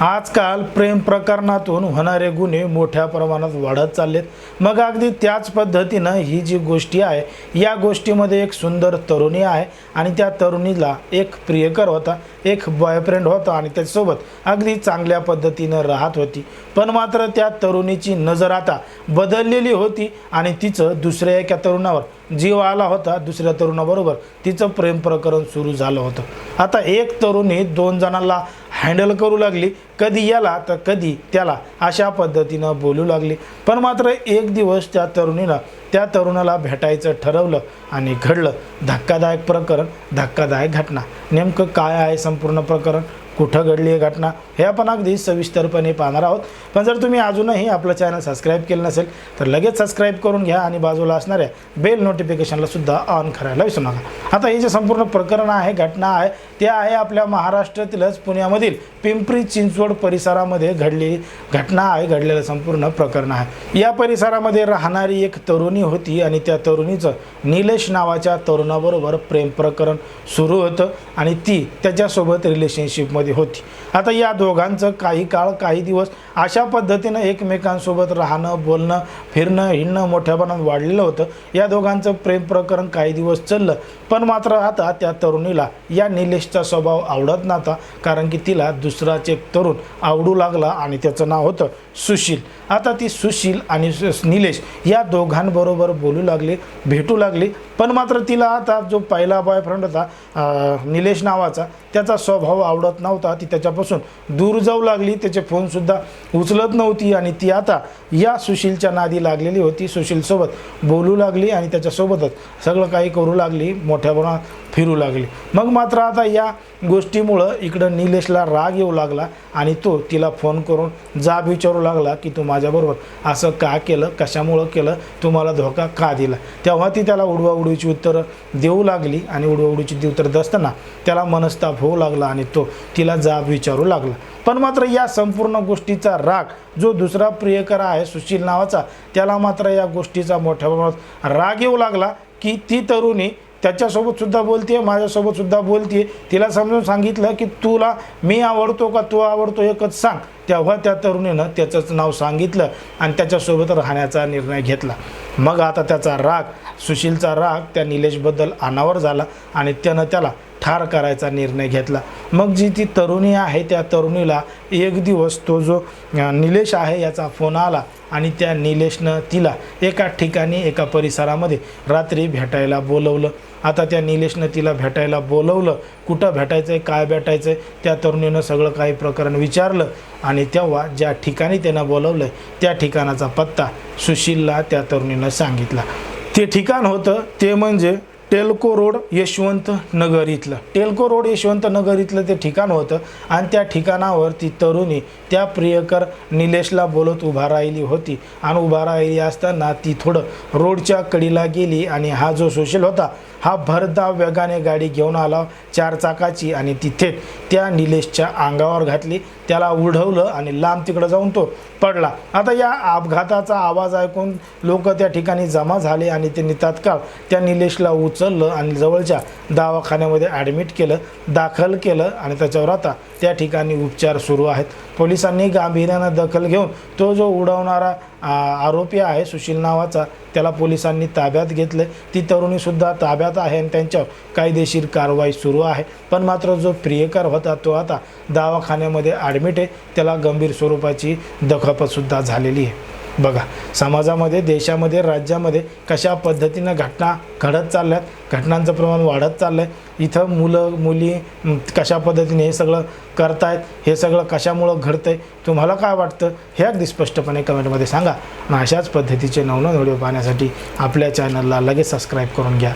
आजकाल प्रेम प्रकरणातून होणारे गुन्हे मोठ्या प्रमाणात वाढत चाललेत. मग अगदी त्याच पद्धतीनं ही जी गोष्टी आहे या गोष्टीमध्ये एक सुंदर तरुणी आहे आणि त्या तरुणीला एक प्रियकर होता एक बॉयफ्रेंड होता आणि त्याच्यासोबत अगदी चांगल्या पद्धतीनं राहत होती. पण मात्र त्या तरुणीची नजर आता बदललेली होती आणि तिचं दुसऱ्या एका तरुणावर जीव आला होता दुसऱ्या तरुणाबरोबर तिचं प्रेम प्रकरण सुरू झालं होतं. आता एक तरुणी दोन जणांना हँडल करू लागली. कधी याला तर कधी त्याला अशा पद्धतीनं बोलू लागली. पण मात्र एक दिवस त्या तरुणीनं त्या तरुणाला भेटायचं ठरवलं आणि घडलं. धक्कादायक प्रकरण धक्कादायक घटना. नेमकं काय आहे संपूर्ण प्रकरण? कुठं घडली आहे घटना हे आपण अगदी सविस्तरपणे पाहणार आहोत. पण जर तुम्ही अजूनही आपलं चॅनल सबस्क्राईब केलं नसेल तर लगेच सबस्क्राईब करून घ्या आणि बाजूला असणाऱ्या बेल नोटिफिकेशनला सुद्धा ऑन करायला विसरू नका. आता हे जे संपूर्ण प्रकरण आहे घटना आहे ते आहे आपल्या महाराष्ट्रातीलच पुण्यामधील पिंपरी चिंचवड परिसरामध्ये घडलेली घटना आहे घडलेलं संपूर्ण प्रकरण आहे. या परिसरामध्ये राहणारी एक तरुणी होती आणि त्या तरुणीचं निलेश नावाच्या तरुणाबरोबर प्रेम प्रकरण सुरू होतं आणि ती त्याच्यासोबत रिलेशनशिपमध्ये होती. आता या दोघांचं काही काळ काही दिवस अशा पद्धतीनं एकमेकांसोबत राहणं बोलणं फिरणं हिंडणं मोठ्या प्रमाणात वाढलेलं होतं. या दोघांचं प्रेम प्रकरण काही दिवस चाललं पण मात्र आता त्या तरुणीला या निलेशचा स्वभाव आवडत नव्हता कारण की तिला दुसराच एक तरुण आवडू लागला आणि त्याचं नाव होतं सुशील. आता ती सुशील आणि निलेश या दोघांबरोबर बोलू लागली भेटू लागली पण मात्र तिला आता जो पहिला बॉयफ्रेंड होता निलेश नावाचा त्याचा स्वभाव आवडत नव्हता ती त्याच्यापासून दूर जाऊ लागली. त्याचे फोनसुद्धा उचलत नव्हती आणि ती आता या सुशीलच्या नादी लागलेली होती. सुशीलसोबत बोलू लागली आणि त्याच्यासोबतच सगळं काही करू लागली मोठ्या प्रमाणात फिरू लागली. मग मात्र आता या गोष्टीमुळं इकडं निलेशला राग येऊ लागला आणि तो तिला फोन करून जाब विचारू लागला की तू माझ्याबरोबर असं का केलं कशामुळं केलं तुम्हाला धोका का दिला? तेव्हा ती त्याला उडवाउडवीची उत्तरं देऊ लागली आणि उडवाउडवीची उत्तरं देत असताना त्याला मनस्ताप होऊ लागला आणि तो तिला जाब विचारू लागला. पण मात्र या संपूर्ण गोष्टीचा राग जो दुसरा प्रियकर आहे सुशील नावाचा त्याला मात्र या गोष्टीचा मोठ्या प्रमाणात राग येऊ लागला की ती तरुणी त्याच्यासोबतसुद्धा बोलते आहे माझ्यासोबतसुद्धा बोलते तिला समजून सांगितलं की तुला मी आवडतो का तू आवडतो एकच सांग. तेव्हा त्या तरुणीनं त्याचंच नाव सांगितलं आणि त्याच्यासोबत राहण्याचा निर्णय घेतला. मग आता त्याचा राग सुशीलचा राग त्या निलेशबद्दल अनावर झाला आणि त्यानं त्याला ठार करायचा निर्णय घेतला. मग जी ती तरुणी आहे त्या तरुणीला एक दिवस तो जो निलेश आहे याचा फोन आला आणि त्या निलेशनं तिला एका ठिकाणी एका परिसरामध्ये रात्री भेटायला बोलवलं. आता त्या निलेशनं तिला भेटायला बोलवलं. कुठं भेटायचं आहे काय भेटायचं आहे त्या तरुणीनं सगळं काही प्रकरण विचारलं आणि तेव्हा ज्या ठिकाणी त्यानं बोलवलं त्या ठिकाणाचा पत्ता सुशीलला त्या तरुणीनं सांगितला. ते ठिकाण होतं ते म्हणजे टेल्को रोड यशवंत नगर इथलं. टेल्को रोड यशवंत नगर इथलं ते ठिकाण होतं आणि त्या ठिकाणावर ती तरुणी त्या प्रियकर निलेशला बोलत उभा राहिली होती. आणि उभा राहिली असताना ती थोडं रोडच्या कडीला गेली आणि हा जो सोशल होता हा भरधाव वेगाने गाडी घेऊन आला. चार चाकाची आणि ती थेट त्या निलेशच्या अंगावर घातली. त्याला उडवलं आणि लांब तिकडं जाऊन तो पडला. आता या अपघाताचा आवाज ऐकून लोक त्या ठिकाणी जमा झाले आणि त्यांनी तात्काळ त्या निलेशला उचललं आणि जवळच्या दवाखान्यामध्ये ॲडमिट केलं दाखल केलं आणि त्याच्यावर आता त्या ठिकाणी उपचार सुरू आहेत. पोलिसांनी गांभीर्यानं दखल घेऊन तो जो उडवणारा आरोपी आहे सुशील नावाचा. त्याला पोलिसांनी ताब्यात घेतलं ती तरुणीसुद्धा ताब्यात आहे आणि त्यांच्यावर कायदेशीर कारवाई सुरू आहे. पण मात्र जो प्रियकर होता तो आता दवाखान्यामध्ये ॲडमिट आहे. त्याला गंभीर स्वरूपाची दखापतसुद्धा झालेली आहे. बघा समाजामध्ये देशामध्ये राज्यामध्ये कशा पद्धतीनं घटना घडत चालल्यात घटनांचं प्रमाण वाढत चाललं आहे इथं मुलं मुली कशा पद्धतीने हे सगळं करतायत हे सगळं कशामुळं घडतंय तुम्हाला काय वाटतं हे अगदी स्पष्टपणे कमेंटमध्ये सांगा. आणि अशाच पद्धतीचे नवनवीन व्हिडिओ पाहण्यासाठी आपल्या चॅनलला लगेच सबस्क्राईब करून घ्या.